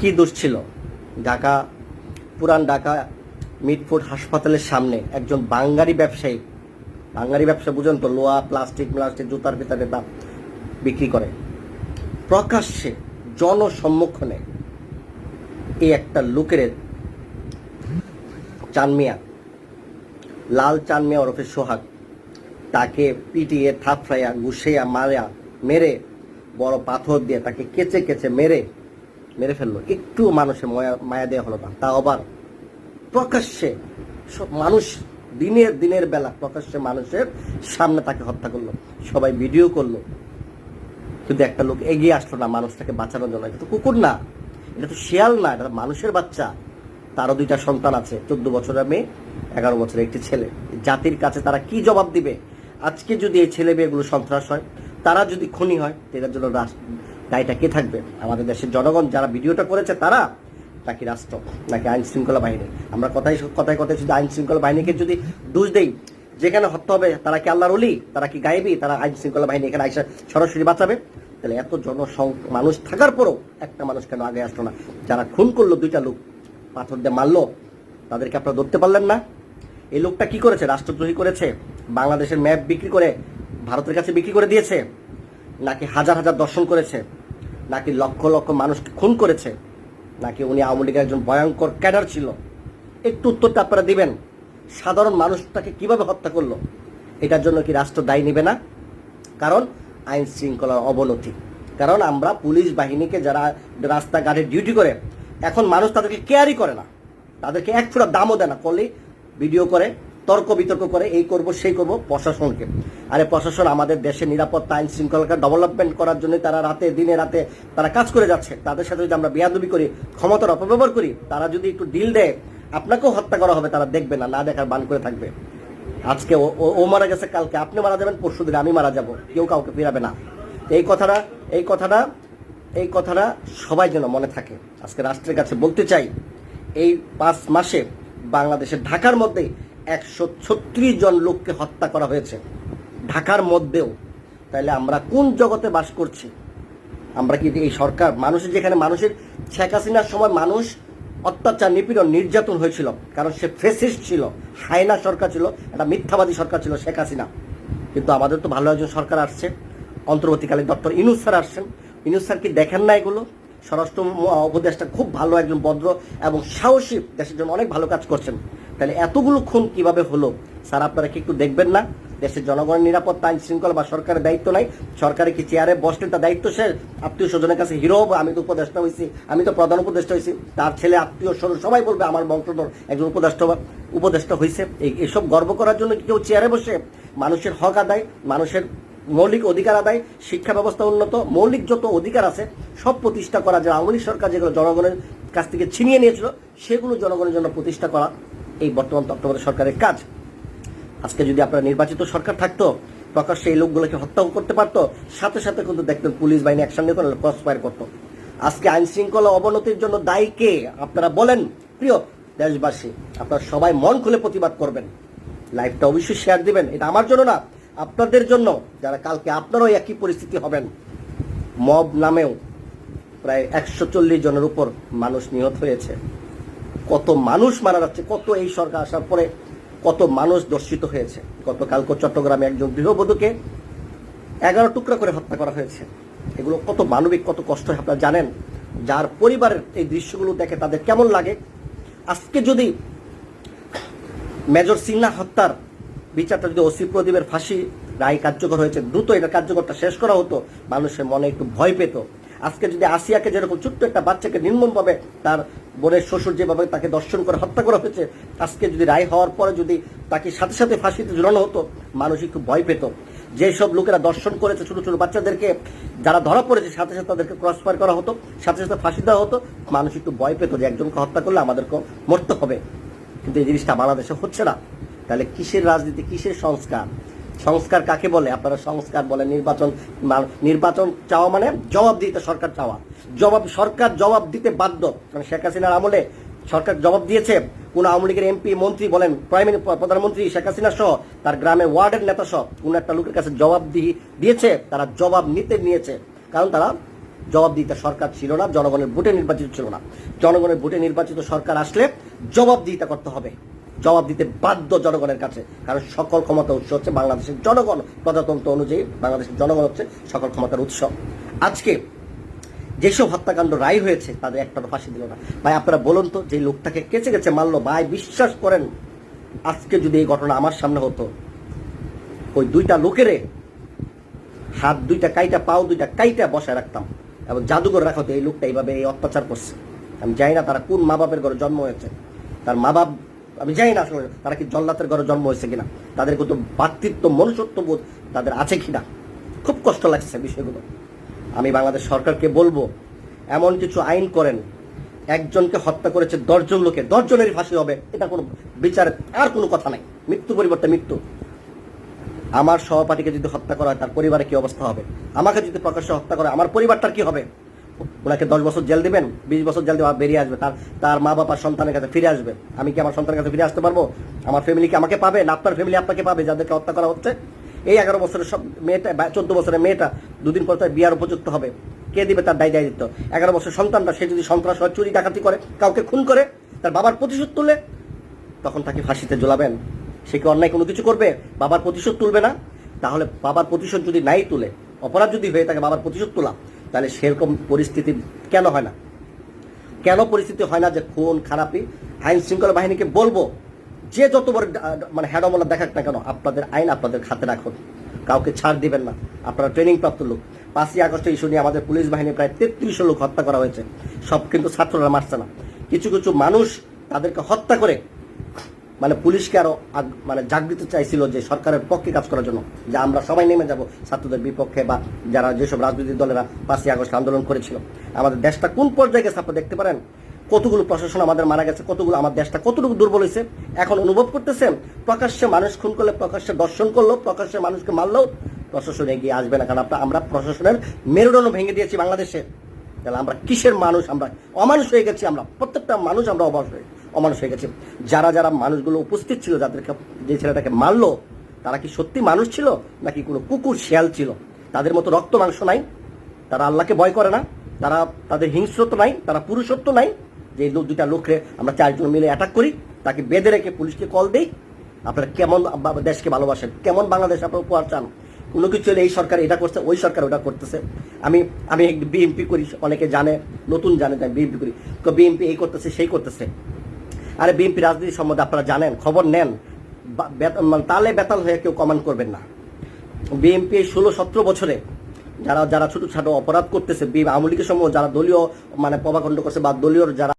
কি দোষ ছিল? ঢাকা, পুরান ঢাকা মিটফুড হাসপাতালের সামনে একজন বাঙালি ব্যবসায়ী বাঙালি ব্যবসা বুঝেন তো, লোহা, প্লাস্টিক প্লাস্টিক, জুতার ভিতরে তা বিক্রি করে। প্রকাশ্যে জনসম্মুখনে এই একটা লোকের চানমিয়া লাল চানমিয়া ওরফে সোহাগ তাকে পিটিয়ে, থাপড়াইয়া, ঘুষাইয়া মারা মেরে, বড় পাথর দিয়ে তাকে কেচে কেচে মেরে মেরে ফেলল। একটু মানুষের মায়া মায়া দেওয়া হলো না। তা আবার প্রকাশ্যে মানুষ দিনের দিনের বেলা প্রকাশ্যে মানুষের সামনে তাকে হত্যা করল। সবাই ভিডিও করল। কিন্তু একটা লোক এগিয়ে আসলো না মানুষটাকে বাঁচানোর জন্য। এটা তো কুকুর না। এটা তো শিয়াল না। এটা মানুষের বাচ্চা। তারও দুইটা সন্তান আছে। চোদ্দ বছরের মেয়ে, এগারো বছরের একটি ছেলে। জাতির কাছে তারা কি জবাব দিবে? আজকে যদি এই ছেলে মেয়েগুলো সন্ত্রাস হয়, তারা যদি খুনি হয় এটার জন্য দায়টা কে থাকবে? আমাদের দেশের জনগণ যারা ভিডিওটা করেছে, তারা নাকি রাষ্ট্র, নাকি আইন শৃঙ্খলা বাহিনী? আমরা কথাই কথায় কথায় শুধু আইন শৃঙ্খলা বাহিনীকে যদি দোষ দেই, যেখানে হত্যা হবে, তারা কি আল্লাহর অলি তারা কি গায়েবী? তারা আইন শৃঙ্খলা বাহিনী এখানে আইসা সরাসরি বাঁচাবে? তাহলে এত জনসং মানুষ থাকার পরও একটা মানুষ কেন আগে আসলো না? যারা খুন করল দুইটা লোক, পাথর দিয়ে মারলো, তাদেরকে আপনারা ধরতে পারলেন না? এই লোকটা কি করেছে? রাষ্ট্রদ্রোহী করেছে? বাংলাদেশের ম্যাপ বিক্রি করে ভারতের কাছে বিক্রি করে দিয়েছে, নাকি হাজার হাজার দর্শন করেছে, নাকি লক্ষ লক্ষ মানুষকে খুন করেছে, নাকি উনি আওয়ামী লীগের একজন ভয়ঙ্কর ক্যাডার ছিল। একটু উত্তরটা আপনারা দিবেন। সাধারণ মানুষটাকে কীভাবে হত্যা করল? এটার জন্য কি রাষ্ট্র দায়ী নেবে না? কারণ আইন শৃঙ্খলার অবনতি। কারণ আমরা পুলিশ বাহিনীকে যারা রাস্তাঘাটে ডিউটি করে, এখন মানুষ তাদেরকে কেয়ারই করে না। তাদেরকে এক ফোঁটা দামও দেয় না। করলে ভিডিও করে তর্ক বিতর্ক করে, এই করব, সেই করব, প্রশাসনকে। আরে প্রশাসন আমাদের দেশের নিরাপত্তা, আইন শৃঙ্খলাকে ডেভেলপমেন্ট করার জন্য তারা রাতে, দিনে রাতে তারা কাজ করে যাচ্ছে। তাদের সাথে যদি আমরা বেয়াদবি করি, ক্ষমতার অপব্যবহার করি, তারা যদি একটু ডিল দেয়, আপনাকেও হত্যা করা হবে, তারা দেখবে না না দেখার বান করে থাকবে। আজকে ও মারা গেছে, কালকে আপনি মারা যাবেন, পরশু দিন আমি মারা যাব, কেউ কাউকে ফিরাবে না। এই কথাটা এই কথাটা এই কথাটা সবাই যেন মনে থাকে। আজকে রাষ্ট্রের কাছে বলতে চাই, এই পাঁচ মাসে বাংলাদেশের ঢাকার মধ্যে একশো ছত্রিশ জন লোককে হত্যা করা হয়েছে। ঢাকার মধ্যেও। তাহলে আমরা কোন জগতে বাস করছি? আমরা কি এই সরকার? মানুষের যেখানে মানুষের শেখ হাসিনার সময় মানুষ অত্যাচার, নিপীড়ন, নির্যাতন হয়েছিল, কারণ সে ফেসিস্ট ছিল, হায়না সরকার ছিল, একটা মিথ্যাবাদী সরকার ছিল শেখ হাসিনা। কিন্তু আমাদের তো ভালো একজন সরকার আসছে। অন্তর্বর্তীকালে ডক্টর ইনুস স্যার আসছেন। ইনুস স্যার কি দেখেন না এগুলো? স্বরাষ্ট্র উপদেষ্টা খুব ভালো একজন, ভদ্র এবং সাহসী, দেশের জন্য অনেক ভালো কাজ করছেন। তাহলে এতগুলো খুন কীভাবে হলো? স্যার, আপনারা কি একটু দেখবেন না? দেশের জনগণের নিরাপত্তা আইন শৃঙ্খলা বা সরকারের দায়িত্ব নাই। সরকারে কি চেয়ারে বসলেন তার দায়িত্ব সে আত্মীয় স্বজনের কাছে হিরো হব, আমি তো উপদেষ্টা হয়েছি আমি তো প্রধান উপদেষ্টা হয়েছি তার ছেলে, আত্মীয়, স্বজন সবাই বলবে আমার বংশধর একজন উপদেষ্টা উপদেষ্টা হয়েছে এই, এসব গর্ব করার জন্য কেউ চেয়ারে বসে? মানুষের হক আদায়, মানুষের মৌলিক অধিকার আদায়, শিক্ষা ব্যবস্থা উন্নত, মৌলিক যত অধিকার আছে, সব প্রতিষ্ঠা করা, যে আওয়ামী সরকার যেগুলো জনগণের কাছ থেকে ছিনিয়ে নিয়েছিল, সেগুলো জনগণের জন্য প্রতিষ্ঠা করা এই বর্তমান তত্ত্বাবধায়ক সরকারের কাজ। আজকে যদি আপনার নির্বাচিত সরকার থাকতো, প্রকাশ্যে এই লোকগুলোকে হত্যাও করতে পারতো, সাথে সাথে কিন্তু দেখতেন পুলিশ বাহিনী নিয়ে কোনো ক্রস করতো। আজকে আইন শৃঙ্খলা অবনতির জন্য দায়ী কে? আপনারা বলেন। প্রিয় দেশবাসী, আপনারা সবাই মন খুলে প্রতিবাদ করবেন। লাইভটা অবশ্যই শেয়ার দিবেন। এটা আমার জন্য না, আপনাদের জন্য। যারা কালকে আপনারাও একই পরিস্থিতি হবেন। মব নামেও প্রায় একশো চল্লিশ জনের উপর মানুষ নিহত হয়েছে। কত মানুষ মারা যাচ্ছে, কত এই সরকার আসার পরে কত মানুষ দর্শিত হয়েছে। গতকালকে চট্টগ্রামে একজন গৃহবধূকে এগারো টুকরা করে হত্যা করা হয়েছে। এগুলো কত মানবিক, কত কষ্ট আপনারা জানেন? যার পরিবারের এই দৃশ্যগুলো দেখে তাদের কেমন লাগে? আজকে যদি মেজর সিনহা হত্যার বিচারটা যদি ওসি প্রদীপের ফাঁসি রায় কার্যকর হয়েছে, দ্রুত এটা কার্যকরটা শেষ করা হতো, মানুষের মনে একটু ভয় পেত। আজকে যদি আসিয়াকে যেরকম ছোট্ট একটা বাচ্চাকে নির্মমভাবে তার বোনের শ্বশুর যেভাবে তাকে দর্শন করে হত্যা করা হয়েছে, আজকে যদি রায় হওয়ার পরে যদি তাকে সাথে সাথে ফাঁসিতে ঝুলানো হতো মানুষ একটু ভয় পেত। যেসব লোকেরা দর্শন করেছে ছোট ছোট বাচ্চাদেরকে, যারা ধরা পড়েছে, সাথে সাথে তাদেরকে ক্রস ফায়ার করা হতো, সাথে সাথে ফাঁসি দেওয়া হতো মানুষ একটু ভয় পেত যে একজনকে হত্যা করলে আমাদেরকে মরতে হবে। কিন্তু এই জিনিসটা বাংলাদেশে হচ্ছে না। তাহলে কিসের রাজনীতি, কিসের সংস্কার? সংস্কার কাকে বলে? আপনারা সংস্কার বলে নির্বাচন নির্বাচন চাওয়া মানে জবাব দিতে সরকার চাওয়া। জবাব সরকার জবাব দিতে বাধ্য। কারণ শেখ হাসিনার আমলে সরকার জবাব দিয়েছে। কোন আওয়ামী লীগের এমপি, মন্ত্রী বলেন, প্রাইম প্রধানমন্ত্রী শেখ হাসিনা সহ তার গ্রামে ওয়ার্ডের নেতা সহ কোন একটা লোকের কাছে জবাব দিয়ে দিয়েছে, তারা জবাব নিতে নিয়েছে। কারণ তারা জবাব দিতে সরকার ছিল না, জনগণের ভোটে নির্বাচিত ছিল না। জনগণের ভোটে নির্বাচিত সরকার আসলে জবাব দিতে করতে হবে। জবাব দিতে বাধ্য জনগণের কাছে। কারণ সকল ক্ষমতা উৎস হচ্ছে বাংলাদেশের জনগণ। প্রজাতন্ত্র অনুযায়ী বাংলাদেশের জনগণ হচ্ছে সকল ক্ষমতার উৎস। আজকে যেসব হত্যাকাণ্ড রায় হয়েছে, তাদের একটা ফাঁসি দিল না। ভাই, আপনারা বলুন তো, যে লোকটাকে কেচে গেছে, মারলো, ভাই, বিশ্বাস করেন, আজকে যদি এই ঘটনা আমার সামনে হতো, ওই দুইটা লোকেরে হাত দুইটা কাইটা, পাও দুইটা কাইটা বসায় রাখতাম। এবং জাদুঘর রাখা হতো এই লোকটা এইভাবে এই অত্যাচার করছে। আমি জানি না তারা কোন মা বাপের ঘরে জন্ম হয়েছে। তার মা বাপ আমি জানি না আসলে তারা কি জল্লাতের ঘরে জন্ম হয়েছে কিনা। তাদের কত ভাতৃত্ব, মনুষ্যত্ববোধ তাদের আছে কিনা। খুব কষ্ট লাগছে বিষয়গুলো। আমি বাংলাদেশ সরকারকে বলব, এমন কিছু আইন করেন, একজনকে হত্যা করেছে দশজন লোকে, দশজনেরই ফাঁসি হবে, এটা কোনো বিচারের আর কোনো কথা নাই। মৃত্যু পরিবর্তে মৃত্যু। আমার সহপাঠীকে যদি হত্যা করা হয়, তার পরিবারে কি অবস্থা হবে? আমাকে যদি প্রকাশ্যে হত্যা করে আমার পরিবারটার কি হবে? ওনাকে দশ বছর জেল দিবেন, বিশ বছর জেল দেওয়া বেরিয়ে আসবে, তার তার মা বাবা সন্তানের কাছে ফিরে আসবে। আমি কি আমার সন্তানের কাছে ফিরে আসতে পারব? আমার ফ্যামিলি কি আমাকে পাবে? না, আপনার ফ্যামিলি আপনাকে পাবে, যাদেরকে হত্যা করা হচ্ছে। এই এগারো বছরের সব মেয়েটা চোদ্দ বছরের মেয়েটা দুদিন পর তার বিয়ার উপযুক্ত হবে। কে দিবে তার দায় দায়িত্ব? এগারো বছর সন্তানটা, সে যদি সন্ত্রাস হয়, চুরি ডাকাতি করে, কাউকে খুন করে, তার বাবার প্রতিশোধ তুলে তখন তাকে ফাঁসিতে ঝোলাবেন। সে কি অন্যায় কোনো কিছু করবে? বাবার প্রতিশোধ তুলবে না? তাহলে বাবার প্রতিশোধ যদি নাই তুলে, অপরাধ যদি হয়ে থাকে, বাবার প্রতিশোধ তোলা। তাহলে সেরকম পরিস্থিতি কেন হয় না? কেন পরিস্থিতি হয় না যে খুন, খারাপি? আইন শৃঙ্খলা বাহিনীকে বলব, যে যত বড় মানে হ্যাডমলা দেখাক না কেন, আপনাদের আইন আপনাদের খাতে রাখুন। কাউকে ছাড় দিবেন না। আপনারা ট্রেনিং প্রাপ্ত লোক। পাঁচই আগস্টে ইস্যু নিয়ে আমাদের পুলিশ বাহিনী প্রায় তেত্রিশশো লোক হত্যা করা হয়েছে। সব কিন্তু ছাত্ররা মারছে না। কিছু কিছু মানুষ তাদেরকে হত্যা করে মানে পুলিশকে আরও মানে জাগৃত চাইছিল যে সরকারের পক্ষে কাজ করার জন্য, যে আমরা সবাই নেমে যাব ছাত্রদের বিপক্ষে বা যারা যেসব রাজনৈতিক দলেরা পাঁচই আগস্ট আন্দোলন করেছিল। আমাদের দেশটা কোন পর্যায়ে গেছে আপনি দেখতে পারেন? কতগুলো প্রশাসন আমাদের মারা গেছে, কতগুলো আমার দেশটা কতটুকু দুর্বল হয়েছে, এখন অনুভব করতেছেন? প্রকাশ্যে মানুষ খুন করলে, প্রকাশ্যে দর্শন করল, প্রকাশ্যে মানুষকে মারলেও প্রশাসন এগিয়ে আসবে না। কারণ আমরা- আমরা প্রশাসনের মেরুদণ্ড ভেঙে দিয়েছি বাংলাদেশে। তাহলে আমরা কিসের মানুষ? আমরা অমানুষ হয়ে গেছি আমরা, প্রত্যেকটা মানুষ আমরা অবাস হয়ে অমানুষ হয়ে গেছে। যারা যারা মানুষগুলো উপস্থিত ছিল, যাদেরকে যে ছেলেটাকে মারলো, তারা কি সত্যি মানুষ ছিল? নাকি কোনো কুকুর, শিয়াল ছিল? তাদের মতো রক্ত, মাংস নাই। তারা আল্লাহকে ভয় করে না। তারা তাদের হিংস্রত্ব নাই, তারা পুরুষত্ব নাই। যে দুটা লোকরে আমরা চারজন মিলে অ্যাটাক করি, তাকে বেঁধে রেখে পুলিশকে কল দেই। আপনারা কেমন দেশকে ভালোবাসেন? কেমন বাংলাদেশ আপনারা উপহার চান? কোনো কিছু হলে এই সরকার এটা করছে, ওই সরকার ওটা করতেছে। আমি আমি বিএমপি করি, অনেকে জানে, নতুন জানে বিএমপি করি। বিএমপি এই করতেছে, সেই করতেছে। আরে বিএনপি রাজনীতি সম্বন্ধে আপনারা জানেন, খবর নেন। মানে তালে বেতাল হয়ে কেউ কমেন্ট করবেন না। বিএনপি ষোলো সতেরো বছরে যারা যারা ছোটো ছাটো অপরাধ করতেছে আওয়ামী লীগের সময় যারা দলীয় মানে প্রভাখণ্ড করছে বা দলীয় যারা